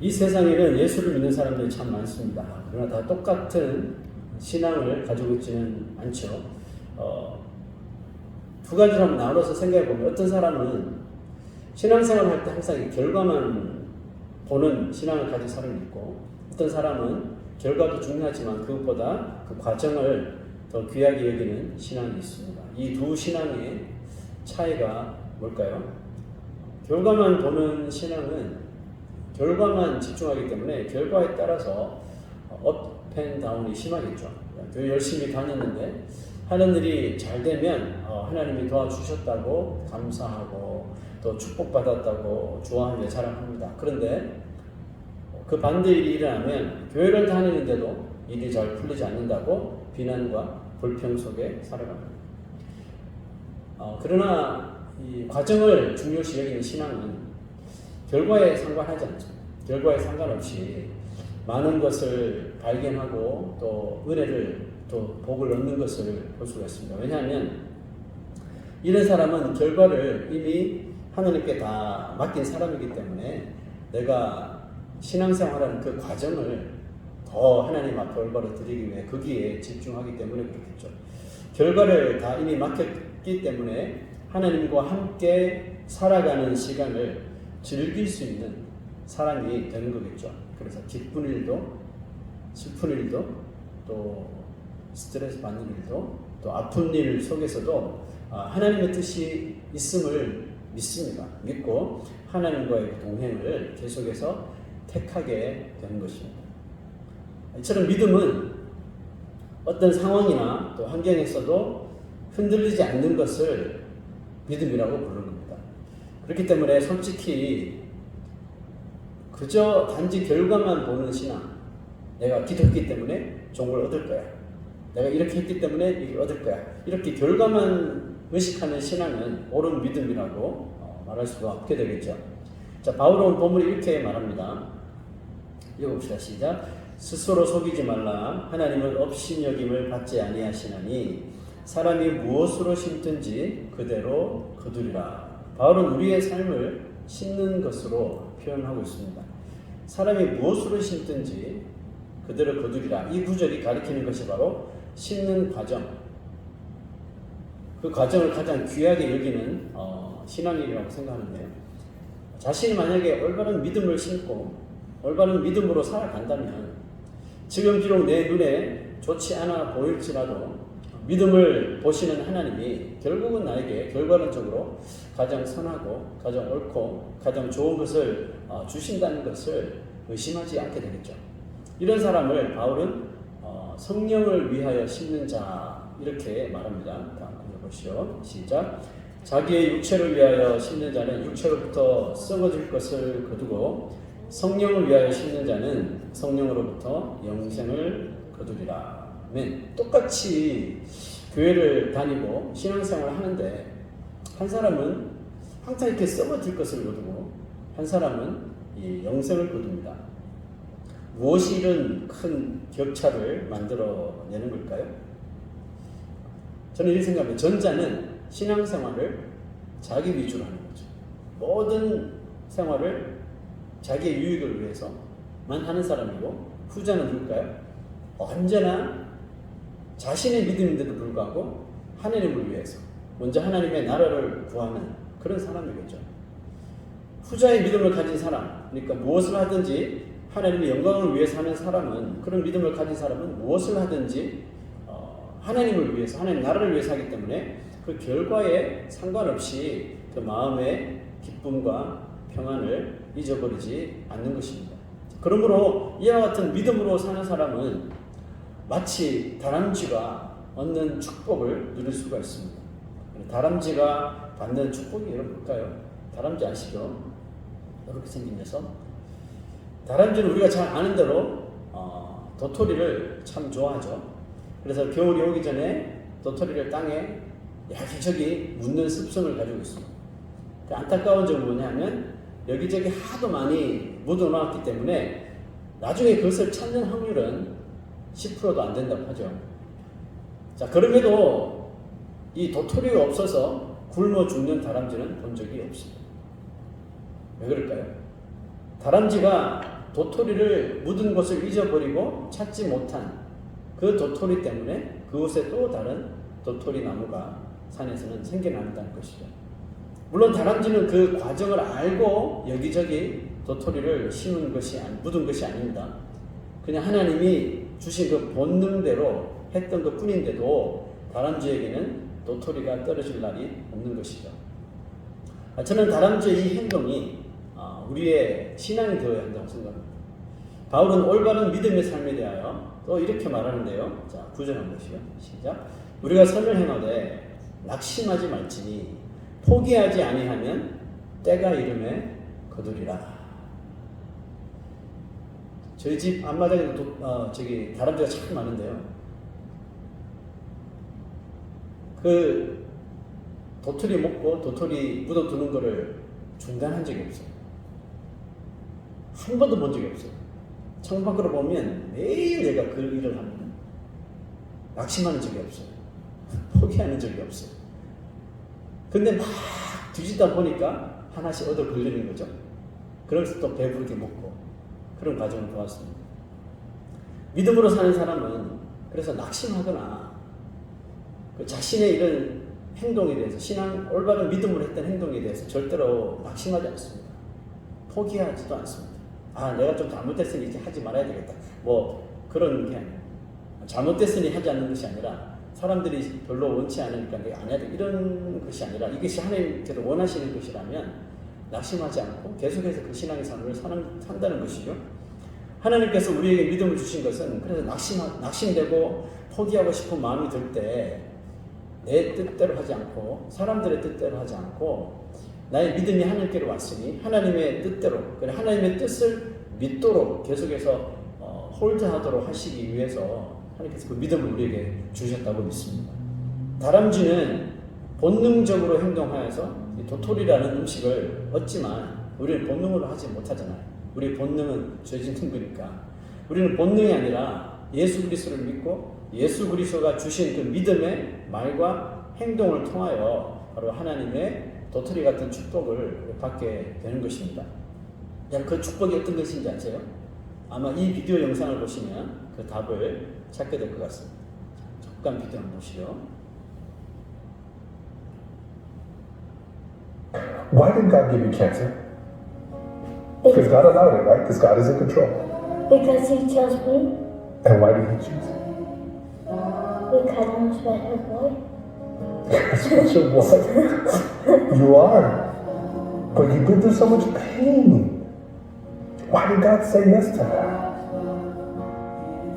이 세상에는 예수를 믿는 사람들이 참 많습니다. 그러나 다 똑같은 신앙을 가지고 있지는 않죠. 어, 두 가지로 한번 나눠서 생각해 보면 어떤 사람은 신앙생활 할 때 항상 이 결과만 보는 신앙을 가진 사람이 있고 어떤 사람은 결과도 중요하지만 그것보다 그 과정을 더 귀하게 여기는 신앙이 있습니다. 이 두 신앙의 차이가 뭘까요? 결과만 보는 신앙은 결과만 집중하기 때문에 결과에 따라서 업앤 다운이 심하겠죠. 교회 열심히 다녔는데 하는 일이 잘 되면 어, 하나님이 도와주셨다고 감사하고 또 축복받았다고 좋아하며 자랑합니다. 그런데 그 반대 일이 일어나면 교회를 다니는데도 일이 잘 풀리지 않는다고 비난과 불평 속에 살아갑니다. 어, 그러나 이 과정을 중요시 여기는 신앙은 결과에 상관하지 않죠. 결과에 상관없이 많은 것을 발견하고 또 은혜를 또 복을 얻는 것을 볼 수가 있습니다. 왜냐하면 이런 사람은 결과를 이미 하나님께 다 맡긴 사람이기 때문에 내가 신앙생활하는 그 과정을 더 하나님 앞에 올바로 드리기 위해 거기에 집중하기 때문에 그렇겠죠. 결과를 다 이미 맡겼기 때문에 하나님과 함께 살아가는 시간을 즐길 수 있는 사람이 되는 거겠죠. 그래서 기쁜 일도 슬픈 일도 또 스트레스 받는 일도 또 아픈 일 속에서도 아, 하나님의 뜻이 있음을 믿습니다. 믿고 하나님과의 동행을 계속해서 택하게 되는 것입니다. 이처럼 믿음은 어떤 상황이나 또 환경에서도 흔들리지 않는 것을 믿음이라고 부르는 겁니다. 그렇기 때문에 솔직히 그저 단지 결과만 보는 신앙, 내가 기도했기 때문에 종을 얻을 거야. 내가 이렇게 했기 때문에 이걸 얻을 거야. 이렇게 결과만 의식하는 신앙은 옳은 믿음이라고 어, 말할 수가 없게 되겠죠. 자, 바울은 본문이 이렇게 말합니다. 읽어봅시다. 시작. 스스로 속이지 말라. 하나님은 업신여김을 받지 아니하시나니 사람이 무엇으로 심든지 그대로 거두리라. 바울은 우리의 삶을 심는 것으로 표현하고 있습니다. 사람이 무엇으로 심든지 그대로 거두리라. 이 구절이 가리키는 것이 바로 심는 과정. 그 과정을 가장 귀하게 여기는 어, 신앙이라고 생각하는데요. 자신이 만약에 올바른 믿음을 심고 올바른 믿음으로 살아간다면 지금 비록 내 눈에 좋지 않아 보일지라도 믿음을 보시는 하나님이 결국은 나에게 결과론적으로 가장 선하고 가장 옳고 가장 좋은 것을 어, 주신다는 것을 의심하지 않게 되겠죠. 이런 사람을 바울은 어, 성령을 위하여 심는 자 이렇게 말합니다. 다음 보시오. 시작. 자기의 육체를 위하여 심는 자는 육체로부터 썩어질 것을 거두고 성령을 위하여 심는 자는 성령으로부터 영생을 거두리라. 아멘. 똑같이 교회를 다니고 신앙생활을 하는데 한 사람은 항상 이렇게 썩어질 것을 거두고 한 사람은 이 영생을 거둡니다. 무엇이 이런 큰 격차를 만들어내는 걸까요? 저는 이렇게 생각합니다. 전자는 신앙생활을 자기 위주로 하는 거죠. 모든 생활을 자기의 유익을 위해서만 하는 사람이고 후자는 누굴까요? 언제나 자신의 믿음인데도 불구하고 하나님을 위해서 먼저 하나님의 나라를 구하는 그런 사람이겠죠. 후자의 믿음을 가진 사람, 그러니까 무엇을 하든지 하나님의 영광을 위해서 하는 사람은 그런 믿음을 가진 사람은 무엇을 하든지 어, 하나님을 위해서 하나님 나라를 위해서 하기 때문에 그 결과에 상관없이 그 마음의 기쁨과 평안을 잊어버리지 않는 것입니다. 그러므로 이와 같은 믿음으로 사는 사람은 마치 다람쥐가 얻는 축복을 누릴 수가 있습니다. 다람쥐가 받는 축복이 여러분 뭘까요? 다람쥐 아시죠? 이렇게 생긴 녀석. 다람쥐는 우리가 잘 아는 대로 어, 도토리를 참 좋아하죠. 그래서 겨울이 오기 전에 도토리를 땅에 여기저기 묻는 습성을 가지고 있습니다. 그 안타까운 점은 뭐냐면 여기저기 하도 많이 묻어놨기 때문에 나중에 그것을 찾는 확률은 10%도 안 된다고 하죠. 자, 그럼에도 이 도토리가 없어서 굶어 죽는 다람쥐는 본 적이 없습니다. 왜 그럴까요? 다람쥐가 도토리를 묻은 곳을 잊어버리고 찾지 못한 그 도토리 때문에 그곳에 또 다른 도토리 나무가 산에서는 생겨난다는 것이죠. 물론 다람쥐는 그 과정을 알고 여기저기 도토리를 심은 것이 묻은 것이 아닙니다. 그냥 하나님이 주신 그 본능대로 했던 것 뿐인데도 다람쥐에게는 도토리가 떨어질 날이 없는 것이죠. 아, 저는 다람쥐의 이 행동이 아, 우리의 신앙이 되어야 한다고 생각합니다. 바울은 올바른 믿음의 삶에 대하여 또 이렇게 말하는데요. 자, 구절 한 것이요. 시작. 우리가 선을 행하되 낙심하지 말지니 포기하지 아니하면 때가 이름에 거두리라. 저희 집 앞마당에 도, 어, 저기 다람쥐가 참 많은데요. 그 도토리 먹고 도토리 묻어두는 거를 중단한 적이 없어요. 한 번도 본 적이 없어요. 창밖으로 보면 매일 얘가 그 일을 합니다. 낙심하는 적이 없어요. 포기하는 적이 없어요. 근데 막 뒤지다 보니까 하나씩 얻어 걸리는 거죠. 그래서 또 배부르게 먹고 그런 과정을 보았습니다. 믿음으로 사는 사람은 그래서 낙심하거나 그 자신의 이런 행동에 대해서 신앙 올바른 믿음으로 했던 행동에 대해서 절대로 낙심하지 않습니다. 포기하지도 않습니다. 아 내가 좀 잘못했으니 이제 하지 말아야 되겠다. 뭐 그런 게 아니에요. 잘못됐으니 하지 않는 것이 아니라 사람들이 별로 원치 않으니까 내가 안 해야 돼 이런 것이 아니라 이것이 하나님께서 원하시는 것이라면 낙심하지 않고 계속해서 그 신앙의 삶을 사는, 산다는 것이죠. 하나님께서 우리에게 믿음을 주신 것은 그래서 낙심 낙심되고 포기하고 싶은 마음이 들 때 내 뜻대로 하지 않고 사람들의 뜻대로 하지 않고 나의 믿음이 하나님께로 왔으니 하나님의 뜻대로 그래 하나님의 뜻을 믿도록 계속해서 어, 홀드하도록 하시기 위해서 하나님께서 그 믿음을 우리에게 주셨다고 믿습니다. 다람쥐는 본능적으로 행동하여서 이 도토리라는 음식을 얻지만 우리는 본능으로 하지 못하잖아요. 우리 본능은 죄진 친구니까 우리는 본능이 아니라 예수 그리스도를 믿고 예수 그리스도가 주신 그 믿음의 말과 행동을 통하여 바로 하나님의 도토리 같은 축복을 받게 되는 것입니다. 그 축복이 어떤 것인지 아세요? 아마 이 비디오 영상을 보시면 그 답을 찾게 될 것 같습니다. 잠깐 비디오 한번 보시죠. Why didn't God give you cancer? Because God allowed it, right? Because God is in control. Because he chose me. And why did He choose? Because I'm a special boy. A what? you are. But you've been through so much pain. Why did God say yes to that?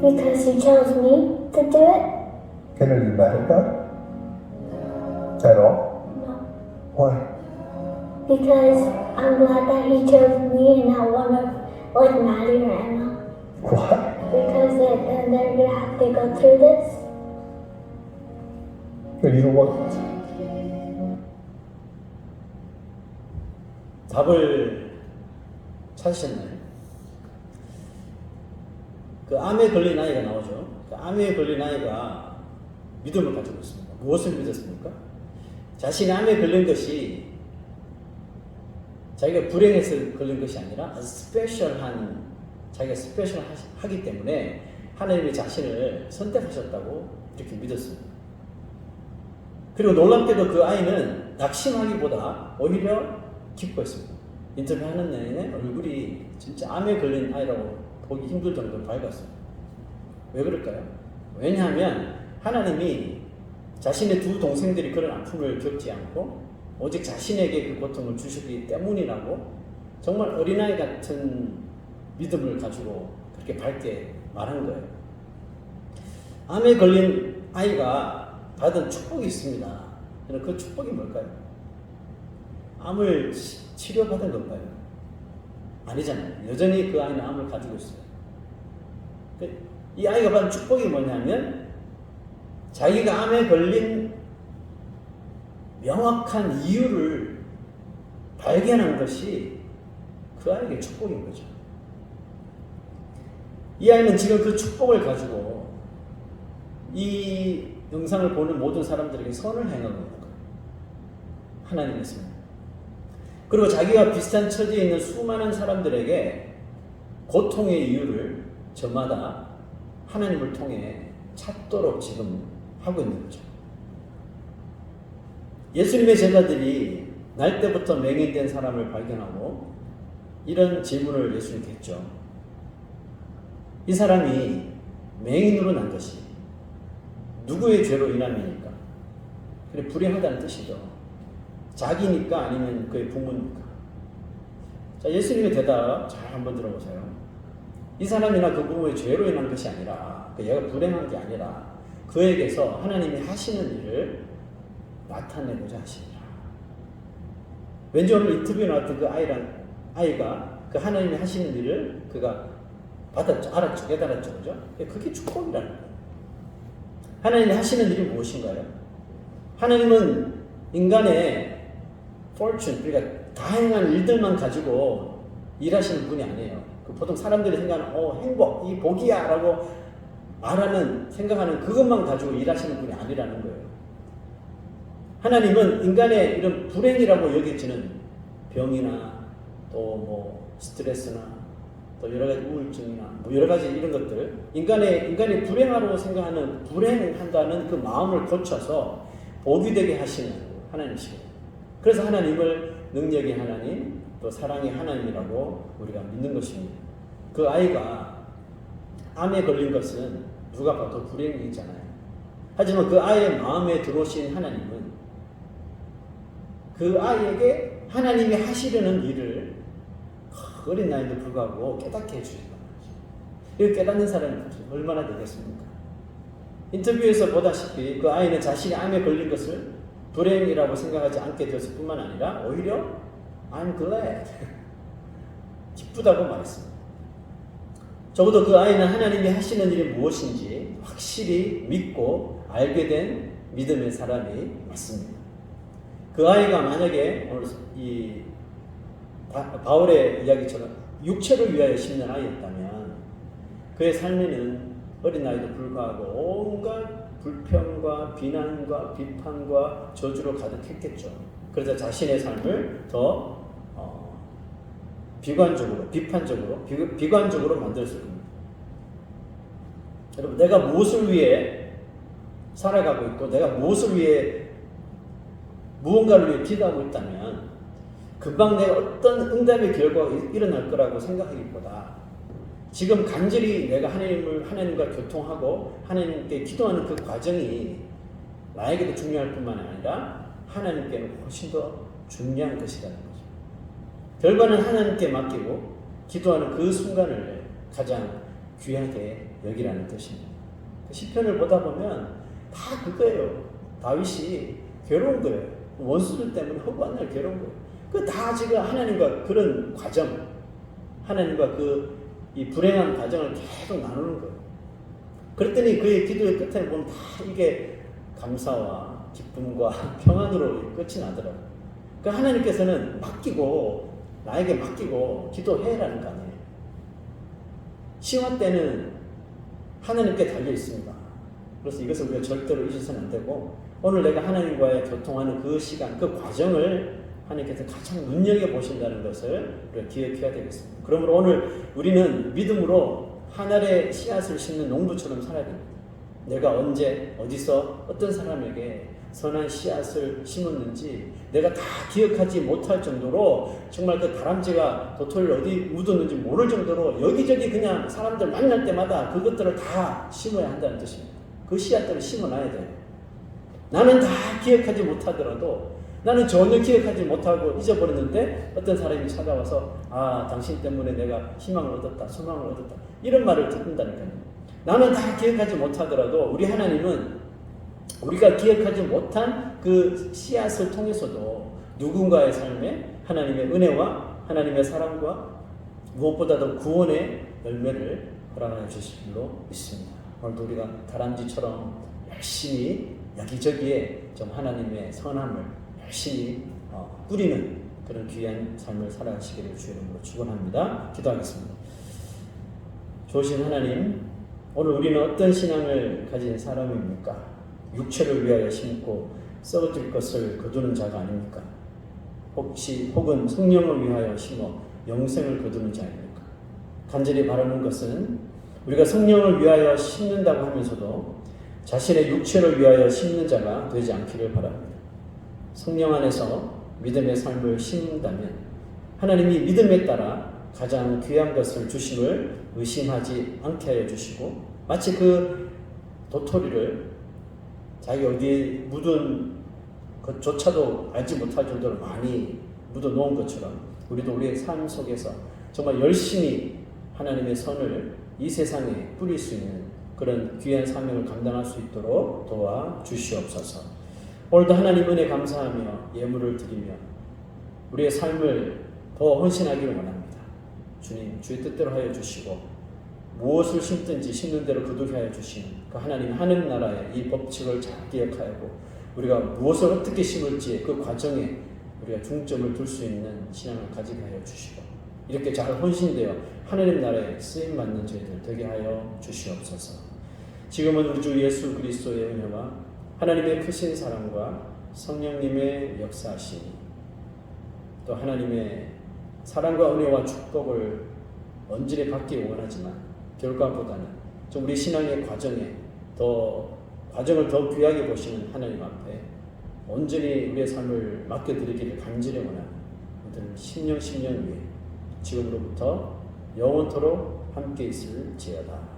Because he chose me to do it. And are you mad at God? At all? No. Why? Because I'm glad that he chose me and not one of like Maddie or Emma. Why? Because they, then they're gonna have to go through this. And you don't want 답을 찾으셨나요? 그 암에 걸린 아이가 나오죠. 그 암에 걸린 아이가 믿음을 가지고 있습니다. 무엇을 믿었습니까? 자신의 암에 걸린 것이 자기가 불행해서 걸린 것이 아니라 아주 스페셜한 자기가 스페셜 하기 때문에 하나님이 자신을 선택하셨다고 이렇게 믿었습니다. 그리고 놀랍게도 그 아이는 낙심하기보다 오히려 기뻐했습니다. 인터뷰하는 내내 얼굴이 진짜 암에 걸린 아이라고 보기 힘들 정도로 밝았어요. 왜 그럴까요? 왜냐하면 하나님이 자신의 두 동생들이 그런 아픔을 겪지 않고 오직 자신에게 그 고통을 주셨기 때문이라고 정말 어린아이 같은 믿음을 가지고 그렇게 밝게 말한 거예요. 암에 걸린 아이가 받은 축복이 있습니다. 그럼 그 축복이 뭘까요? 암을 치- 치료받은 건가요? 아니잖아요. 여전히 그 아이는 암을 가지고 있어요. 그- 이 아이가 받은 축복이 뭐냐면 자기가 암에 걸린 명확한 이유를 발견한 것이 그 아이에게 축복인 거죠. 이 아이는 지금 그 축복을 가지고 이 영상을 보는 모든 사람들에게 선을 행하고 있는 거예요. 하나님의 선. 그리고 자기가 비슷한 처지에 있는 수많은 사람들에게 고통의 이유를 저마다 하나님을 통해 찾도록 지금 하고 있는 거죠. 예수님의 제자들이 날 때부터 맹인된 사람을 발견하고 이런 질문을 예수님께 했죠. 이 사람이 맹인으로 난 것이 누구의 죄로 인함이니까? 그래 불행하다는 뜻이죠. 자기니까 아니면 그의 부모니까. 자 예수님의 대답 잘 한번 들어보세요. 이 사람이나 그 부모의 죄로 인한 것이 아니라 그 얘가 불행한 게 아니라 그에게서 하나님이 하시는 일을 나타내고자 하시니라. 왠지 오늘 인터뷰에 나왔던 그 아이랑 아이가 그 하나님이 하시는 일을 그가 받았죠, 알았죠, 깨달았죠, 그죠? 그게 축복이라는 거예요. 하나님이 하시는 일이 무엇인가요? 하나님은 인간의 fortune, 그러니까 다양한 일들만 가지고 일하시는 분이 아니에요. 그 보통 사람들이 생각하는 어 행복, 이 복이야 라고 말하는 생각하는 그것만 가지고 일하시는 분이 아니라는 거예요. 하나님은 인간의 이런 불행이라고 여겨지는 병이나 또 뭐 스트레스나 또 여러 가지 우울증이나 뭐 여러 가지 이런 것들 인간의 인간이 불행하다고 생각하는 불행한다는 그 마음을 고쳐서 복이 되게 하시는 하나님이시고 그래서 하나님을 능력의 하나님 또 사랑의 하나님이라고 우리가 믿는 것입니다. 그 아이가 암에 걸린 것은 누가 봐도 불행이잖아요. 하지만 그 아이의 마음에 들어오신 하나님은 그 아이에게 하나님이 하시려는 일을 어린 나이도 불구하고 깨닫게 말이죠. 이 깨닫는 사람이 얼마나 되겠습니까? 인터뷰에서 보다시피 그 아이는 자신이 암에 걸린 것을 불행이라고 생각하지 않게 되었을 뿐만 아니라 오히려 I'm glad 기쁘다고 말했습니다. 적어도 그 아이는 하나님이 하시는 일이 무엇인지 확실히 믿고 알게 된 믿음의 사람이 맞습니다. 그 아이가 만약에 오늘 이 바, 바울의 이야기처럼 육체를 위하여 심는 아이였다면 그의 삶에는 어린 나이도 불구하고 온갖 불평과 비난과 비판과 저주로 가득했겠죠. 그래서 자신의 삶을 더 어, 비관적으로, 비판적으로, 비, 비관적으로 만들었을 겁니다. 여러분, 내가 무엇을 위해 살아가고 있고, 내가 무엇을 위해 무언가를 위해 기도하고 있다면, 금방 내가 어떤 응답의 결과가 일어날 거라고 생각하기보다, 지금 간절히 내가 하나님을, 하나님과 교통하고, 하나님께 기도하는 그 과정이 나에게도 중요할 뿐만 아니라, 하나님께는 훨씬 더 중요한 것이라는 거죠. 결과는 하나님께 맡기고 기도하는 그 순간을 가장 귀하게 여기라는 뜻입니다. 그 시편을 보다 보면 다 그거예요. 다윗이 괴로운 거예요. 원수들 때문에 허구한 날 괴로운 거예요. 그 다 지금 하나님과 그런 과정, 하나님과 그 이 불행한 과정을 계속 나누는 거예요. 그랬더니 그의 기도의 끝에 보면 다 이게 감사와 기쁨과 평안으로 끝이 나더라고요. 그 하나님께서는 맡기고 나에게 맡기고 기도해라는 거 아니에요. 시화 때는 하나님께 달려 있습니다. 그래서 이것을 우리가 절대로 잊어서는 안 되고 오늘 내가 하나님과의 교통하는 그 시간, 그 과정을 하나님께서 가장 눈여겨 보신다는 것을 우리가 기억해야 되겠습니다. 그러므로 오늘 우리는 믿음으로 하늘의 씨앗을 심는 농부처럼 살아야 됩니다. 내가 언제 어디서 어떤 사람에게 선한 씨앗을 심었는지 내가 다 기억하지 못할 정도로 정말 그 다람쥐가 도토리를 어디 묻었는지 모를 정도로 여기저기 그냥 사람들 만날 때마다 그것들을 다 심어야 한다는 뜻입니다. 그 씨앗들을 심어놔야 돼요. 나는 다 기억하지 못하더라도 나는 전혀 기억하지 못하고 잊어버렸는데 어떤 사람이 찾아와서 아 당신 때문에 내가 희망을 얻었다 소망을 얻었다 이런 말을 듣는다니까요. 나는 다 기억하지 못하더라도 우리 하나님은 우리가 기억하지 못한 그 씨앗을 통해서도 누군가의 삶에 하나님의 은혜와 하나님의 사랑과 무엇보다도 구원의 열매를 허락하여 주실 줄로 믿습니다. 오늘도 우리가 다람쥐처럼 열심히 여기저기에 좀 하나님의 선함을 열심히 어, 꾸리는 그런 귀한 삶을 살아가시기를 주의 이름으로 축원합니다. 기도하겠습니다. 좋으신 하나님, 오늘 우리는 어떤 신앙을 가진 사람입니까? 육체를 위하여 심고 썩어질 것을 거두는 자가 아닙니까? 혹시 혹은 성령을 위하여 심어 영생을 거두는 자입니까? 간절히 바라는 것은 우리가 성령을 위하여 심는다고 하면서도 자신의 육체를 위하여 심는 자가 되지 않기를 바랍니다. 성령 안에서 믿음의 삶을 심는다면 하나님이 믿음에 따라 가장 귀한 것을 주심을 의심하지 않게 하여 주시고 마치 그 도토리를 자기 어디에 묻은 것조차도 알지 못할 정도로 많이 묻어 놓은 것처럼 우리도 우리의 삶 속에서 정말 열심히 하나님의 선을 이 세상에 뿌릴 수 있는 그런 귀한 사명을 감당할 수 있도록 도와 주시옵소서. 오늘도 하나님 은혜 감사하며 예물을 드리며 우리의 삶을 더 헌신하기를 원합니다. 주님, 주의 뜻대로 하여 주시고 무엇을 심든지 심는 대로 거두게 하여 주시는 그 하나님 하늘 나라의 이 법칙을 잘 기억하고 우리가 무엇을 어떻게 심을지 그 과정에 우리가 중점을 둘 수 있는 신앙을 가지게 하여 주시고 이렇게 잘 헌신되어 하나님 나라에 쓰임 받는 저희들 되게 하여 주시옵소서. 지금은 우리 주 예수 그리스도의 은혜와 하나님의 크신 사랑과 성령님의 역사하심이 또 하나님의 사랑과 은혜와 축복을 언제나 받기 원하지만 결과보다는 좀 우리 신앙의 과정에 더 과정을 더 귀하게 보시는 하나님 앞에 온전히 우리의 삶을 맡겨드리기를 간절히 원하는 오늘 10년 10년 위에 지금으로부터 영원토록 함께 있을 지어다.